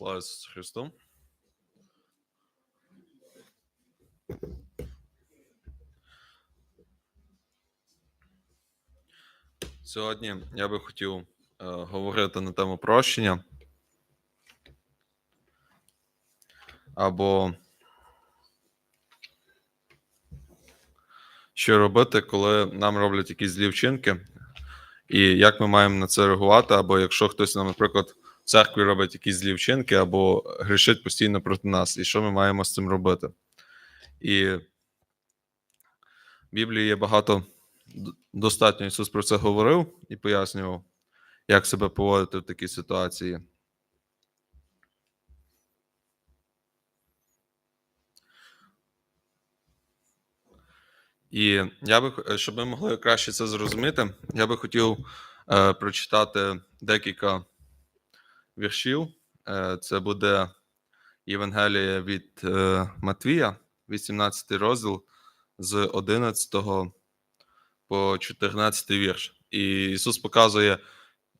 Слава Ісусу Христу. Сьогодні я би хотів е, говорити на тему прощення. Або що робити, коли нам роблять якісь злі вчинки, і як ми маємо на це реагувати, або якщо хтось нам, наприклад, церкві робить якісь злі вчинки, або грішить постійно проти нас, і що ми маємо з цим робити. І в Біблії є багато достатньо Ісус про це говорив і пояснював, як себе поводити в такій ситуації. І я би, щоб ми могли краще це зрозуміти, я би хотів е, прочитати декілька віршів. Е, це буде Євангеліє від е, Матвія, 18 розділ з 11 по 14 вірш. І Ісус показує,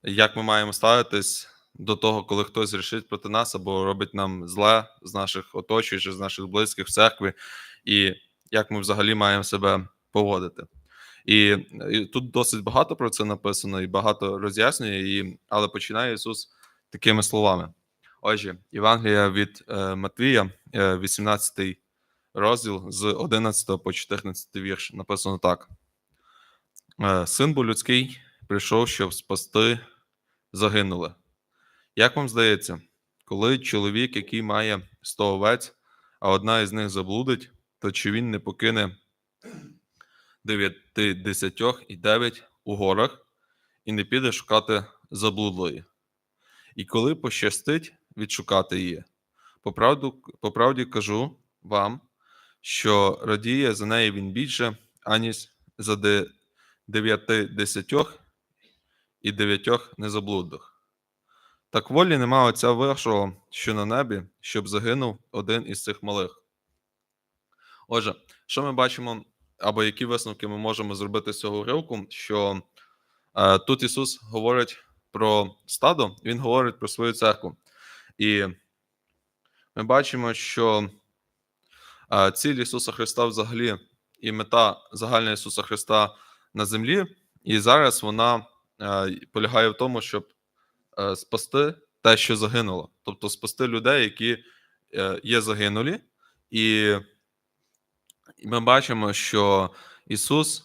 як ми маємо ставитись до того, коли хтось рішить проти нас або робить нам зле з наших оточуючих, з наших близьких в церкві, і як ми взагалі маємо себе поводити. І, і тут досить багато про це написано, і багато роз'яснює, і, але починає Ісус такими словами. Отже, Євангелія від е, Матвія, е, 18 розділ з 11 по 14 вірш, написано так: Е, Син бо людський прийшов, щоб спасти загинули. Як вам здається, коли чоловік, який має 100 овець, а одна із них заблудить, то чи він не покине дев'яти десятьох і дев'ять у горах і не піде шукати заблудлої? І коли пощастить відшукати її, по, правду, по правді кажу вам, що радіє за неї він більше, аніж за дев'яти десятьох і дев'ятьох незаблудних. Так волі нема Отця вашого, що на небі, щоб загинув один із цих малих. Отже, що ми бачимо, або які висновки ми можемо зробити з цього уривку, що е, тут Ісус говорить про стадо, Він говорить про свою церкву. І ми бачимо, що ціль Ісуса Христа взагалі і мета загальна Ісуса Христа на землі, і зараз вона е, полягає в тому, щоб е, спасти те, що загинуло, тобто спасти людей, які е, є загинулі, і ми бачимо, що Ісус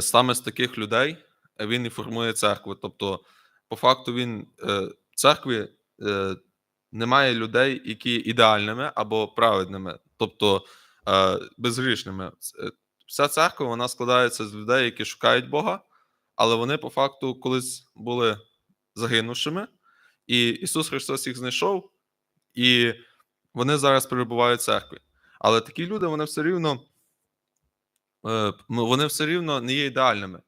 саме з таких людей Він і формує церкву. Тобто, по факту, Він е, в церкві е, немає людей, які ідеальними або праведними, тобто е, безгрішними. Вся церква вона складається з людей, які шукають Бога, але вони по факту колись були загинувшими, і Ісус Христос їх знайшов, і вони зараз перебувають в церкві. Але такі люди, вони все рівно, вони все рівно не є ідеальними.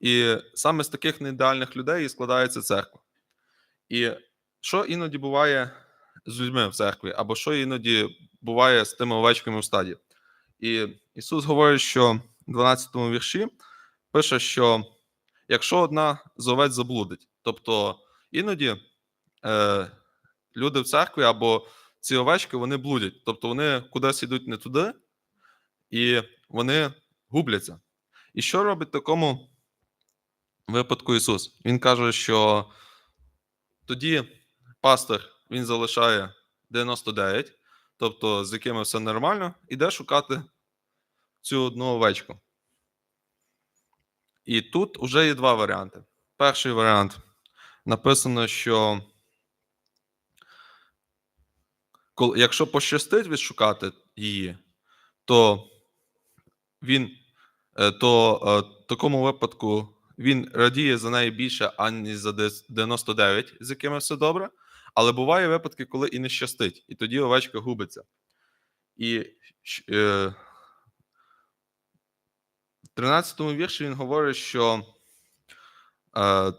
І саме з таких неідеальних людей і складається церква. І що іноді буває з людьми в церкві, або що іноді буває з тими овечками в стаді. І Ісус говорить, що в 12 вірші пише, що якщо одна з овець заблудить, тобто іноді е, люди в церкві або ці овечки вони блудять, тобто вони кудись йдуть не туди, і вони губляться. І що робить такому випадку Ісус? Він каже, що тоді пастор він залишає 99, тобто з якими все нормально, іде шукати цю одну овечку. І тут вже є два варіанти. Перший варіант написано, що якщо пощастить відшукати її, то він е, то е, в такому випадку він радіє за неї більше, аніж за 99, з якими все добре. Але буває випадки, коли і не щастить, і тоді овечка губиться. І е, в 13 вірші він говорить, що е,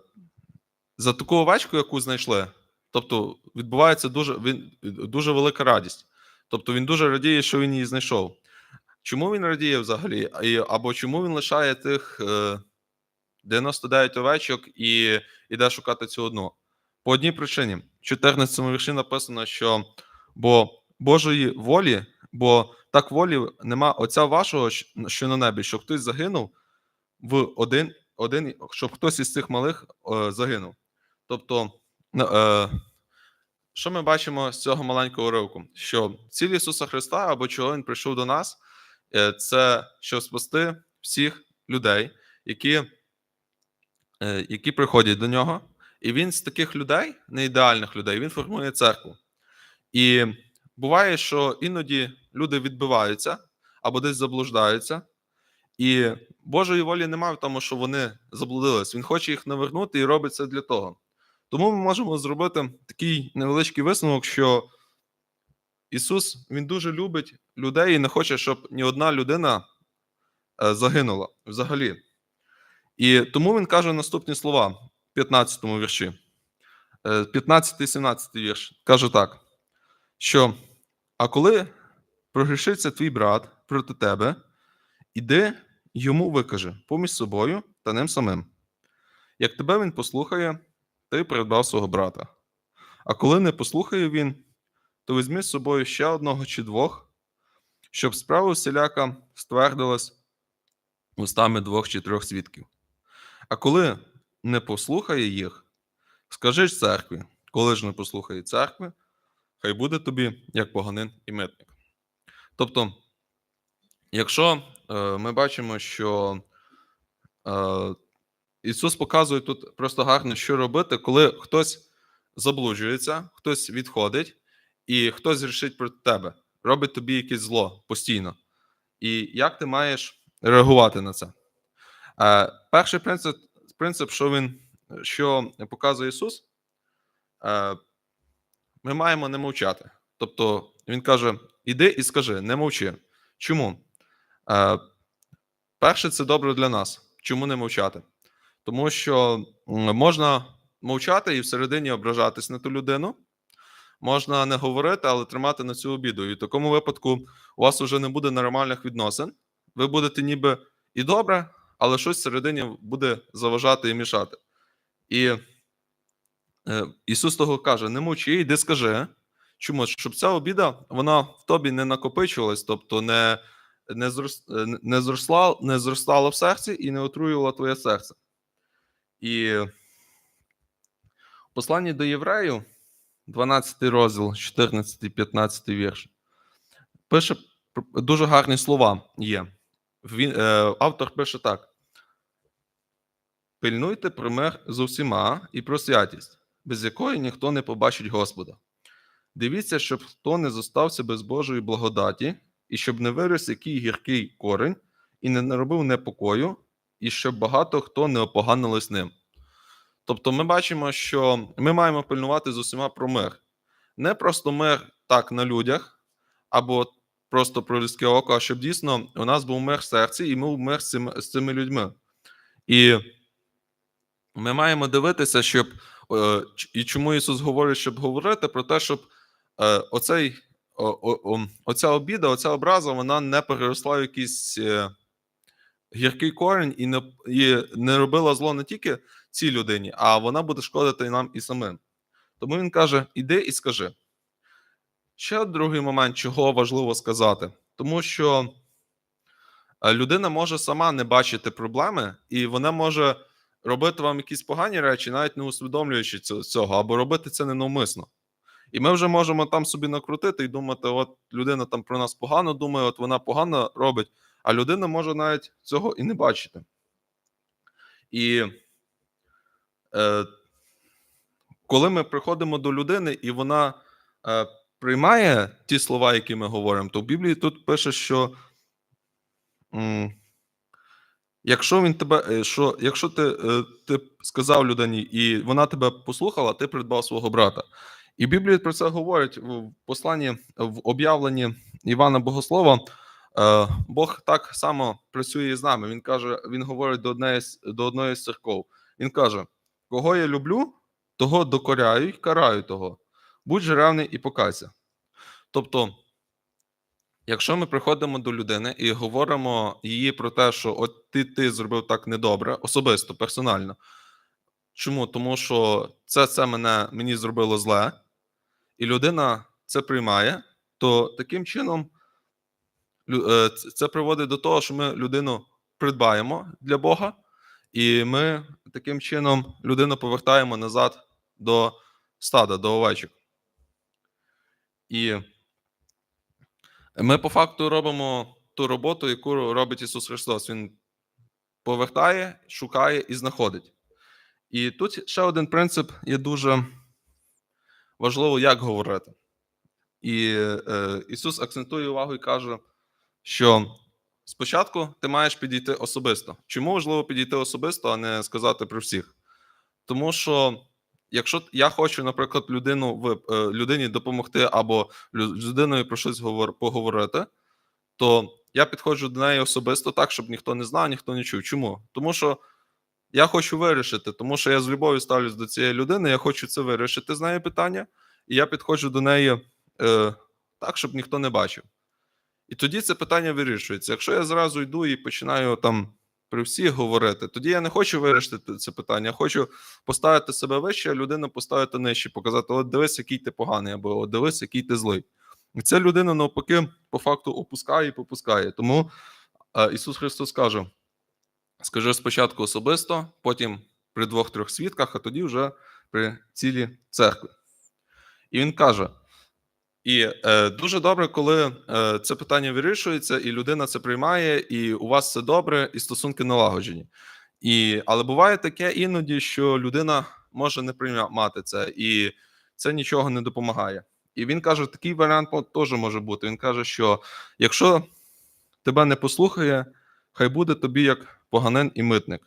за таку овечку, яку знайшли, тобто відбувається дуже, він, дуже велика радість. Тобто він дуже радіє, що він її знайшов. Чому він радіє взагалі? Або чому він лишає тих е, 99 овечок і йде шукати цю одну? По одній причині. в 14 вірші написано, що бо Божої волі, бо так волі нема Отця вашого, що на небі, щоб хтось загинув в один, один щоб хтось із цих малих е, загинув. Тобто, е, що ми бачимо з цього маленького уривку? Що ціль Ісуса Христа або чого Він прийшов до нас, е, це щоб спасти всіх людей, які, які приходять до нього. І він з таких людей, не ідеальних людей, він формує церкву. І буває, що іноді люди відбиваються або десь заблуждаються, і Божої волі немає в тому, що вони заблудились. Він хоче їх навернути і робить це для того. Тому ми можемо зробити такий невеличкий висновок, що Ісус Він дуже любить людей і не хоче, щоб ні одна людина е, загинула взагалі. І тому він каже наступні слова в 15 му вірші. 15 і 17 вірш каже так: що а коли прогрішиться твій брат проти тебе, іди йому викаже поміж собою та ним самим. Як тебе він послухає, ти придбав свого брата. А коли не послухає він, то візьми з собою ще одного чи двох, щоб справа всіляка ствердилась устами двох чи трьох свідків. А коли не послухає їх, скажи ж церкві, коли ж не послухає церкви, хай буде тобі як поганин і митник. Тобто, якщо е, ми бачимо, що е, Ісус показує тут просто гарно, що робити, коли хтось заблуджується, хтось відходить, і хтось рішить проти тебе, робить тобі якесь зло постійно. І як ти маєш реагувати на це? Перший принцип, принцип, що він що показує Ісус, ми маємо не мовчати. Тобто Він каже: іди і скажи, не мовчи. Чому? Перше, це добре для нас. Чому не мовчати? Тому що можна мовчати і всередині ображатись на ту людину. Можна не говорити, але тримати на цю обіду. І в такому випадку у вас вже не буде нормальних відносин. Ви будете ніби і добре, але щось всередині буде заважати і мішати. І е, Ісус того каже: не мовчи, йди скажи. Чому? Щоб ця обіда вона в тобі не накопичувалась, тобто не не, зрос, не, зросла, не зростала в серці і не отруювала твоє серце. І посланні до євреїв, 12 розділ, 14, 15 вірш, пише дуже гарні слова є. Він, е, Автор пише так: Пильнуйте про мир з усіма і про святість, без якої ніхто не побачить Господа. Дивіться, щоб хто не зостався без Божої благодаті, і щоб не виріс який гіркий корень, і не наробив непокою, і щоб багато хто не опоганились ним. Тобто, ми бачимо, що ми маємо пильнувати з усіма про мир. Не просто мир так на людях, або просто про людське око, а щоб дійсно у нас був мир в серці, і ми був мир з цими людьми. І ми маємо дивитися, щоб е, і чому Ісус говорить, щоб говорити про те, щоб е, оцей, оця обіда, оця образа, вона не переросла в якийсь е, гіркий корінь і не і не робила зло не тільки цій людині, а вона буде шкодити нам і самим. Тому він каже: іди і скажи. Ще другий момент, чого важливо сказати, тому що людина може сама не бачити проблеми, і вона може робити вам якісь погані речі, навіть не усвідомлюючи цього, або робити це ненавмисно. І ми вже можемо там собі накрутити і думати, от людина там про нас погано думає, от вона погано робить, а людина може навіть цього і не бачити. І е, коли ми приходимо до людини, і вона е, приймає ті слова, які ми говоримо, то в Біблії тут пише, що. Якщо він тебе, е, що якщо ти е, ти сказав людині, і вона тебе послухала, ти придбав свого брата. І Біблія про це говорить в посланні в об'явленні Івана Богослова. Е, Бог так само працює з нами. Він каже: Він говорить до однієї до одної з церков. Він каже: Кого я люблю, того докоряю й караю того. Будь же ревний і покайся. Тобто. Якщо ми приходимо до людини і говоримо її про те, що от ти ти зробив так недобре, особисто, персонально, Чому? Тому що це, це мене, мені зробило зле, і людина це приймає, то таким чином е, це приводить до того, що ми людину придбаємо для Бога, і ми таким чином людину повертаємо назад до стада, до овечок. І ми по факту робимо ту роботу, яку робить Ісус Христос. Він повертає, шукає і знаходить. І тут ще один принцип є дуже важливо, як говорити. І е, Ісус акцентує увагу і каже, що спочатку ти маєш підійти особисто. Чому важливо підійти особисто, а не сказати про всіх? Тому що якщо я хочу, наприклад, людину в е, людині допомогти або з людиною про щось говор- поговорити, то я підходжу до неї особисто так, щоб ніхто не знав, ніхто не чув. Чому? Тому що я хочу вирішити, тому що я з любов'ю ставлюсь до цієї людини, я хочу це вирішити з нею питання, і я підходжу до неї е, так, щоб ніхто не бачив. І тоді це питання вирішується. Якщо я зразу йду і починаю там при всіх говорити, тоді я не хочу вирішити це питання. Хочу поставити себе вище, а людину поставити нижче, показати: от дивись, який ти поганий, або от дивись, який ти злий. І ця людина навпаки по факту опускає і попускає. Тому е, Ісус Христос каже: скажи спочатку особисто, потім при двох-трьох свідках, а тоді вже при цілій церкві. І він каже: і е, дуже добре, коли е, це питання вирішується, і людина це приймає, і у вас все добре, і стосунки налагоджені. І, але буває таке іноді, що людина може не приймати це, і це нічого не допомагає. І він каже: такий варіант теж може бути. Він каже, що якщо тебе не послухає, хай буде тобі як поганин і митник.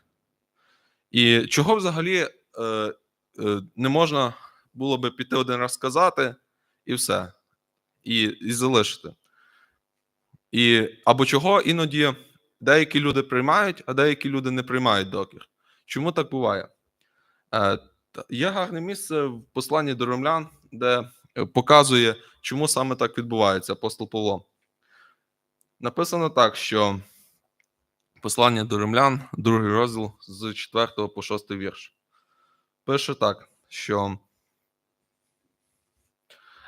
І чого взагалі е, е, не можна було би піти один раз сказати, і все, і, і залишити. І, або чого іноді деякі люди приймають, а деякі люди не приймають докір. Чому так буває? Е, є гарне місце в посланні до римлян, де е, показує, чому саме так відбувається апостол Павло. Написано так, що послання до римлян, другий розділ з 4 по 6 вірш. Пише так, що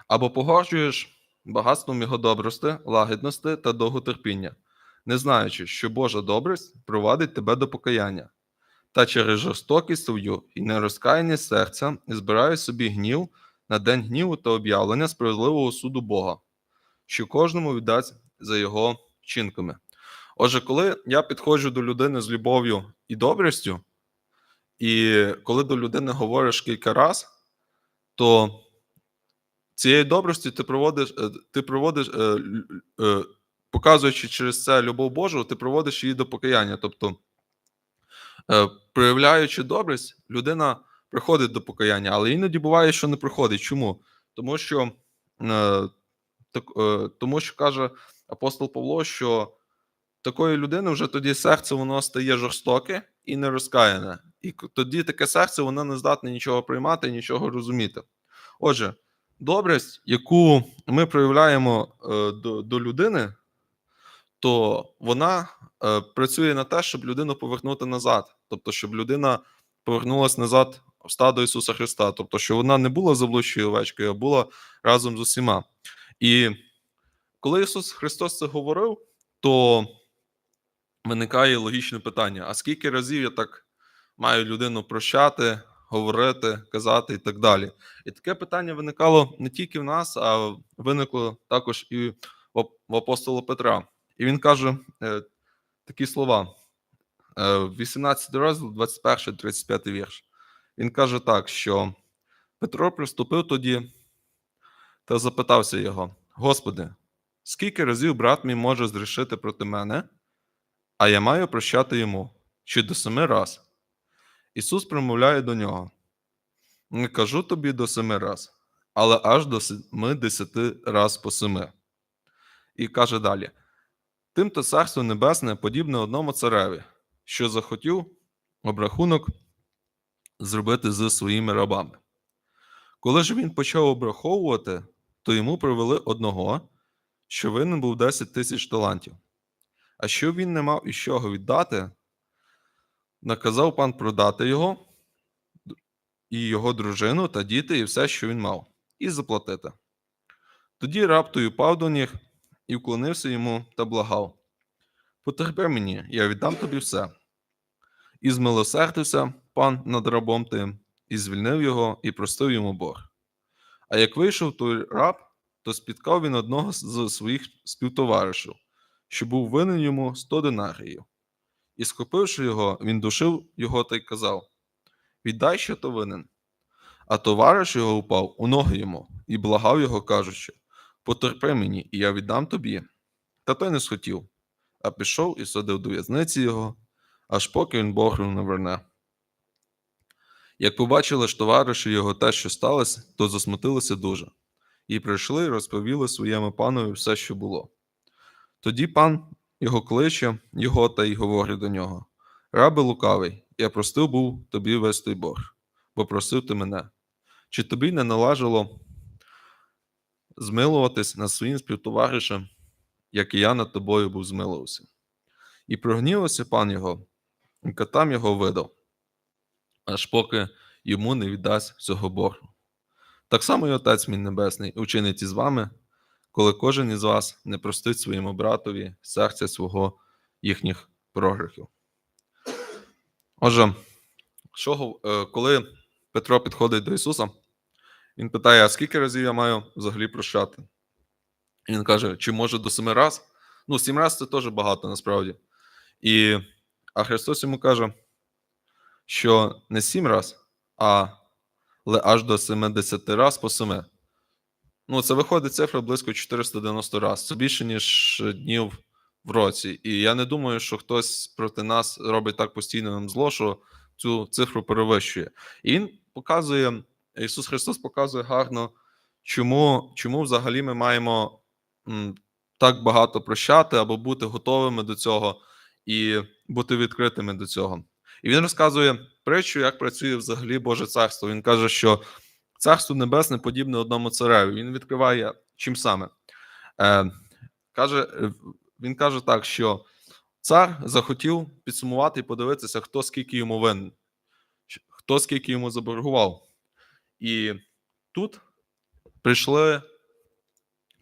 або погоджуєш багатством його добрости, лагідності та довготерпіння, не знаючи, що Божа добрість провадить тебе до покаяння, та через жорстокість свою і нерозкаяння серця збирає собі гнів на день гніву та об'явлення справедливого суду Бога, що кожному віддасть за його вчинками. Отже, коли я підходжу до людини з любов'ю і добрістю, і коли до людини говориш кілька разів, то цією добрості ти проводиш, е, ти проводиш, е, е, показуючи через це любов Божу, ти проводиш її до покаяння. Тобто, проявляючи добрість, людина приходить до покаяння, але іноді буває, що не приходить. Чому? Тому що, тому що каже апостол Павло, що такої людини вже тоді серце воно стає жорстоке і нерозкаяне. І тоді таке серце воно не здатне нічого приймати, нічого розуміти. Отже, добрість, яку ми проявляємо е, до, до людини, то вона е, працює на те, щоб людину повернути назад. Тобто, щоб людина повернулася назад в стадо Ісуса Христа. Тобто, щоб вона не була заблудшою овечкою, а була разом з усіма. І коли Ісус Христос це говорив, то виникає логічне питання: а скільки разів я так маю людину прощати, говорити, казати і так далі? І таке питання виникало не тільки в нас, а виникло також і в апостола Петра. І він каже е, такі слова: е, 18 розділ, 21, 35 вірш. Він каже так, що Петро приступив тоді та запитався його: Господи, скільки разів брат мій може зрішити проти мене, а я маю прощати йому, чи до семи раз? Ісус промовляє до нього: Не кажу тобі до семи раз, але аж до семи десяти раз по семи. І каже далі: Тим то царство небесне подібне одному цареві, що захотів обрахунок зробити з своїми рабами. Коли ж він почав обраховувати, то йому привели одного, що винен був 10 тисяч талантів. А що він не мав із чого віддати, наказав пан продати його і його дружину та діти, і все, що він мав, і заплатити. Тоді раб той упав до ніг і вклонився йому та благав: Потерпи мені, я віддам тобі все. І змилосердився пан над рабом тим, і звільнив його, і простив йому борг. А як вийшов той раб, то спіткав він одного з своїх співтоваришів, що був винен йому сто динаріїв. І, схопивши його, він душив його та й казав: Віддай, що то винен. А товариш його упав у ноги йому і благав його, кажучи: Потерпи мені, і я віддам тобі. Та той не схотів, а пішов і садив до в'язниці його, аж поки він Богу не верне. Як побачили ж товариші його те, що сталося, то засмутилися дуже, і прийшли і розповіли своєму панові все, що було. Тоді пан його кличе, його та й говорить до нього: Рабе лукавий, я простив був тобі весь той борг, бо просив ти мене. Чи тобі не належало змилуватись над своїм співтоваришем, як і я над тобою був змилувався? І прогнівався пан його, і катам його видав, аж поки йому не віддасть цього боргу. Так само і Отець мій Небесний учинить із вами, коли кожен із вас не простить своєму братові серця свого їхніх прогрехів. Отже, що, е, коли Петро підходить до Ісуса, він питає: а скільки разів я маю взагалі прощати? І він каже: чи може до семи раз? Ну, сім раз це теж багато насправді. І, а Христос йому каже, що не сім раз, а але аж до 70 раз по семи. Ну, це виходить цифра близько 490 раз. Це більше, ніж днів в році. І я не думаю, що хтось проти нас робить так постійно нам зло, що цю цифру перевищує. І він показує, Ісус Христос показує гарно, чому, чому взагалі ми маємо так багато прощати або бути готовими до цього і бути відкритими до цього. І він розказує притчу, як працює взагалі Боже царство. Він каже, що царство небесне подібне одному цареві. Він відкриває чим саме. Е, каже, е, він каже так, що цар захотів підсумувати і подивитися, хто скільки йому винен, хто скільки йому заборгував. І тут прийшли,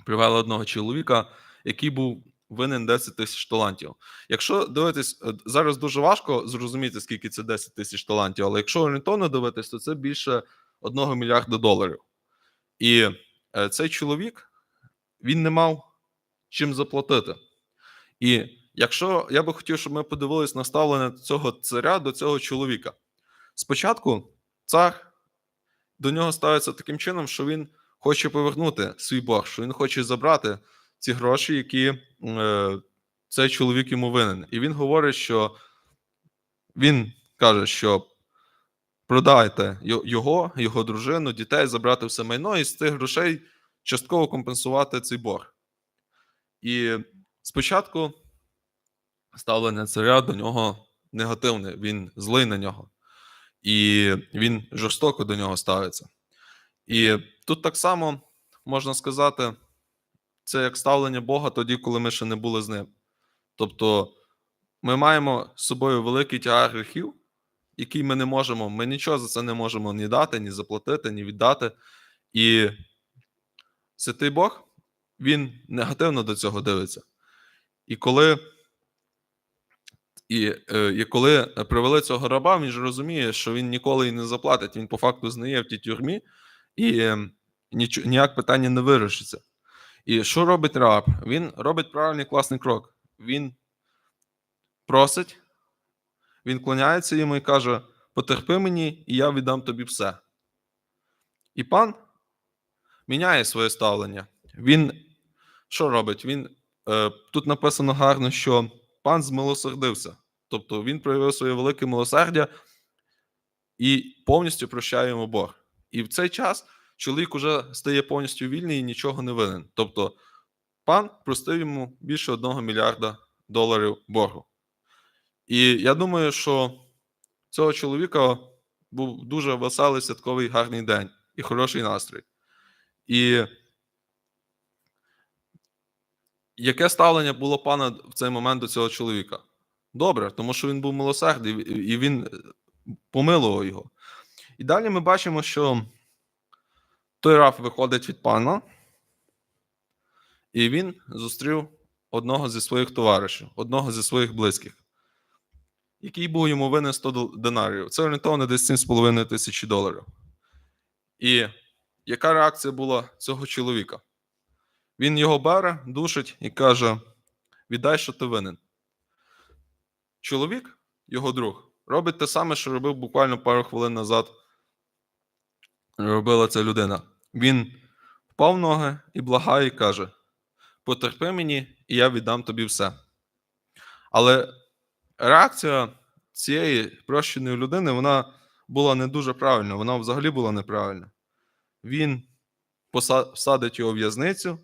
привели одного чоловіка, який був винен 10 тисяч талантів. Якщо дивитись, е, зараз дуже важко зрозуміти, скільки це 10 тисяч талантів, але якщо орієнтовно дивитись, то це більше 1 мільярда доларів. І е, цей чоловік він не мав чим заплатити. І якщо я би хотів, щоб ми подивились на ставлення цього царя до цього чоловіка. Спочатку цар до нього ставиться таким чином, що він хоче повернути свій борг, що він хоче забрати ці гроші, які е, цей чоловік йому винен. І він говорить, що він каже, що продайте його, його дружину, дітей, забрати все майно і з цих грошей частково компенсувати цей борг. І спочатку ставлення царя до нього негативне, він злий на нього, і він жорстоко до нього ставиться. І тут так само можна сказати, це як ставлення Бога тоді, коли ми ще не були з ним. Тобто ми маємо з собою великий тягар гріхів, який ми не можемо, ми нічого за це не можемо ні дати, ні заплатити, ні віддати. І святий Бог, він негативно до цього дивиться. І коли, і, е, і коли привели цього раба, він ж розуміє, що він ніколи і не заплатить. Він по факту знає в тій тюрмі, і е, ніч, ніяк питання не вирішиться. І що робить раб? Він робить правильний класний крок. Він просить, він клоняється йому і каже: Потерпи мені, і я віддам тобі все. І пан міняє своє ставлення. Він що робить? Він е, тут написано гарно, що пан змилосердився. Тобто він проявив своє велике милосердя і повністю прощає йому борг. І в цей час чоловік уже стає повністю вільний і нічого не винен. Тобто, пан простив йому більше одного мільярда доларів боргу. І я думаю, що цього чоловіка був дуже веселий святковий гарний день і хороший настрій. І яке ставлення було пана в цей момент до цього чоловіка? Добре, тому що він був милосердний і він помилував його. І далі ми бачимо, що той раб виходить від пана, і він зустрів одного зі своїх товаришів, одного зі своїх близьких, який був йому винен 100 динарів. Це орієнтовно десь 7,5 тисячі доларів. І яка реакція була цього чоловіка? Він його бере, душить і каже: віддай, що ти винен. Чоловік, його друг, робить те саме, що робив буквально пару хвилин назад. Робила ця людина. Він впав ноги і благає, і каже: Потерпи мені, і я віддам тобі все. Але реакція цієї прощеної людини вона була не дуже правильна, вона взагалі була неправильна. Він посадить його в в'язницю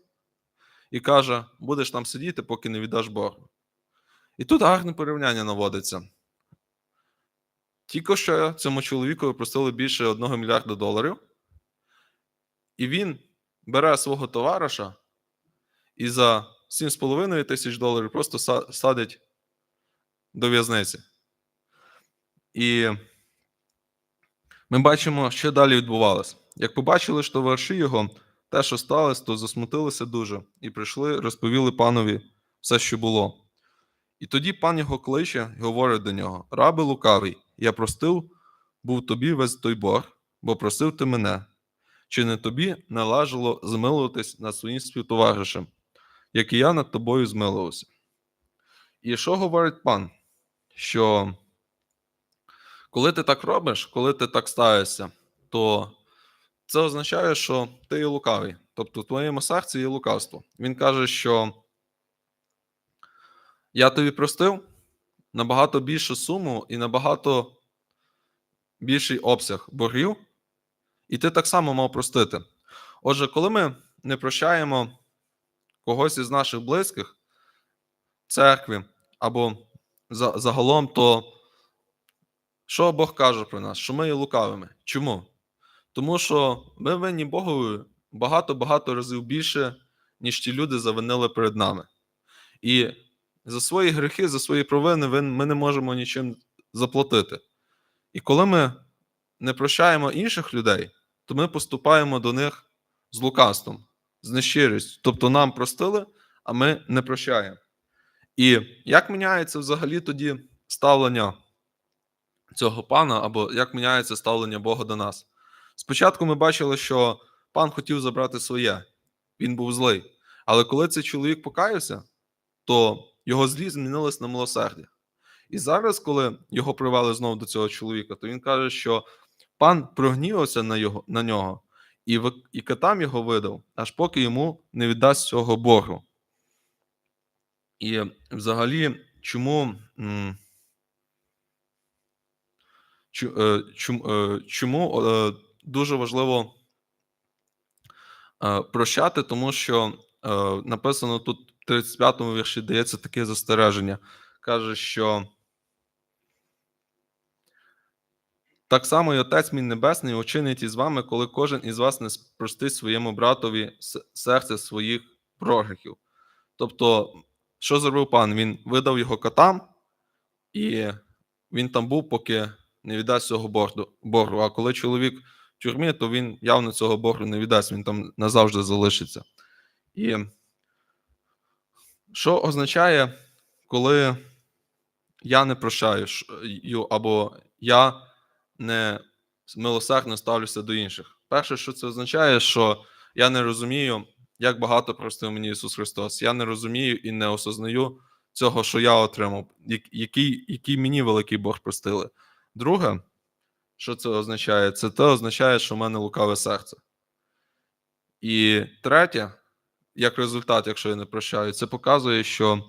і каже: будеш там сидіти, поки не віддаш Богу. І тут гарне порівняння наводиться. Тільки що цьому чоловіку простили більше 1 мільярда доларів, і він бере свого товариша і за 7,5 тисяч доларів просто садить до в'язниці. І ми бачимо, що далі відбувалося. Як побачили, що товариші його те, що сталося, то засмутилися дуже і прийшли, розповіли панові все, що було. І тоді пан його кличе і говорить до нього: Раби лукавий, я простив був тобі весь той борг, бо просив ти мене. Чи не тобі належало змилуватись над своїм співтоваришем, як і я над тобою змилувався? І що говорить пан? Що коли ти так робиш, коли ти так ставишся, то це означає, що ти є лукавий. Тобто в твоєму серці є лукавство. Він каже, що я тобі простив набагато більшу суму і набагато більший обсяг боргів, і ти так само мав простити. Отже, коли ми не прощаємо когось із наших близьких, церкві або загалом, то що Бог каже про нас? Що ми є лукавими. Чому? Тому що ми винні Богові багато-багато разів більше, ніж ті люди завинили перед нами. І за свої гріхи, за свої провини ми не можемо нічим заплатити. І коли ми не прощаємо інших людей, то ми поступаємо до них з лукавством, з нещирістю. Тобто нам простили, а ми не прощаємо. І як міняється взагалі тоді ставлення цього пана, або як міняється ставлення Бога до нас? Спочатку ми бачили, що пан хотів забрати своє, він був злий. Але коли цей чоловік покаявся, то його злість змінилась на милосердя. І зараз, коли його привели знову до цього чоловіка, то він каже, що пан прогнівався на, його, на нього і, і катам його видав, аж поки йому не віддасть цього боргу. І взагалі, чому, е, е, чому е, дуже важливо прощати, тому що написано тут в 35-му вірші дається таке застереження. Каже, що так само і Отець мій Небесний учинить із вами, коли кожен із вас не простить своєму братові серце своїх прогріхів. Тобто, що зробив пан? Він видав його котам, і він там був, поки не віддасть цього боргу. боргу. А коли чоловік в тюрмі, то він явно цього боргу не віддасть, він там назавжди залишиться. І що означає, коли я не прощаю, або я не милосердно ставлюся до інших? Перше, що це означає, що я не розумію, як багато простив мені Ісус Христос. Я не розумію і не осознаю цього, що я отримав, який, який мені великий Бог простили. Друге, що це означає? Це те означає, що в мене лукаве серце. І третє, як результат, якщо я не прощаю, це показує, що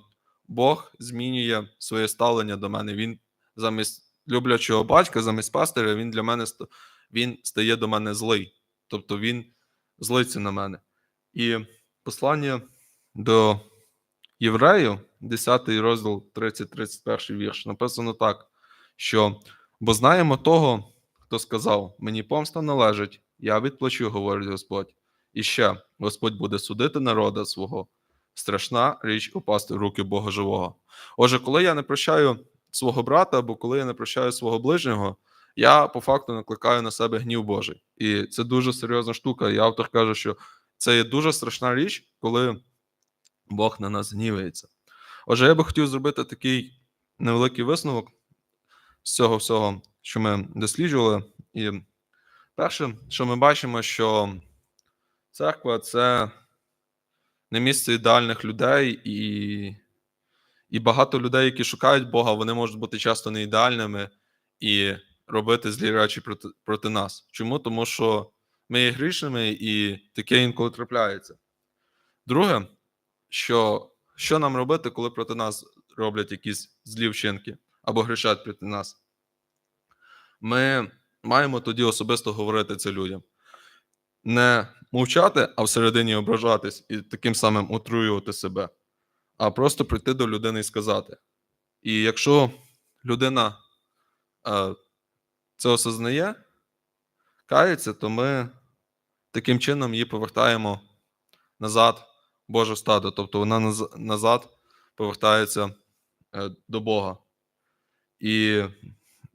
Бог змінює своє ставлення до мене. Він замість люблячого батька, замість пастиря, він для мене він стає до мене злий. Тобто він злиться на мене. І послання до євреїв, 10 розділ, 30-31 вірш, написано так, що бо знаємо того, хто сказав: Мені помста належить, я відплачу, говорить Господь. І ще Господь буде судити народа свого. Страшна річ упасти в руки Бога живого. Отже, коли я не прощаю свого брата, або коли я не прощаю свого ближнього, я по факту накликаю на себе гнів Божий. І це дуже серйозна штука. І автор каже, що це є дуже страшна річ, коли Бог на нас гнівається. Отже, я би хотів зробити такий невеликий висновок з цього всього, що ми досліджували. І перше, що ми бачимо, що церква це не місце ідеальних людей, і, і багато людей, які шукають Бога, вони можуть бути часто не ідеальними і робити злі речі проти, проти нас. Чому? Тому що ми є грішними, і таке інколи трапляється. Друге, що, що нам робити, коли проти нас роблять якісь злі вчинки або грішать проти нас? Ми маємо тоді особисто говорити це людям. Не мовчати, а всередині ображатись і таким самим отруювати себе, а просто прийти до людини і сказати. І якщо людина е, це осознає, кається, то ми таким чином її повертаємо назад в Боже стадо. Тобто вона назад повертається е, до Бога. І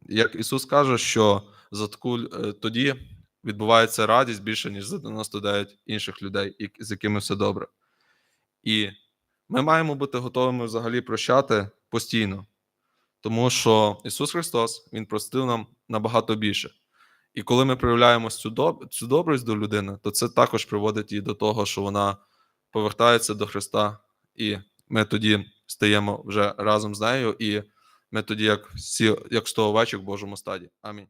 як Ісус каже, що за таку е, тоді відбувається радість більше, ніж за 99 інших людей, з якими все добре. І ми маємо бути готовими взагалі прощати постійно, тому що Ісус Христос Він простив нам набагато більше. І коли ми проявляємо цю, доб... цю добрість до людини, то це також приводить її до того, що вона повертається до Христа, і ми тоді стаємо вже разом з нею, і ми тоді, як всі, як сто овечок в Божому стаді. Амінь.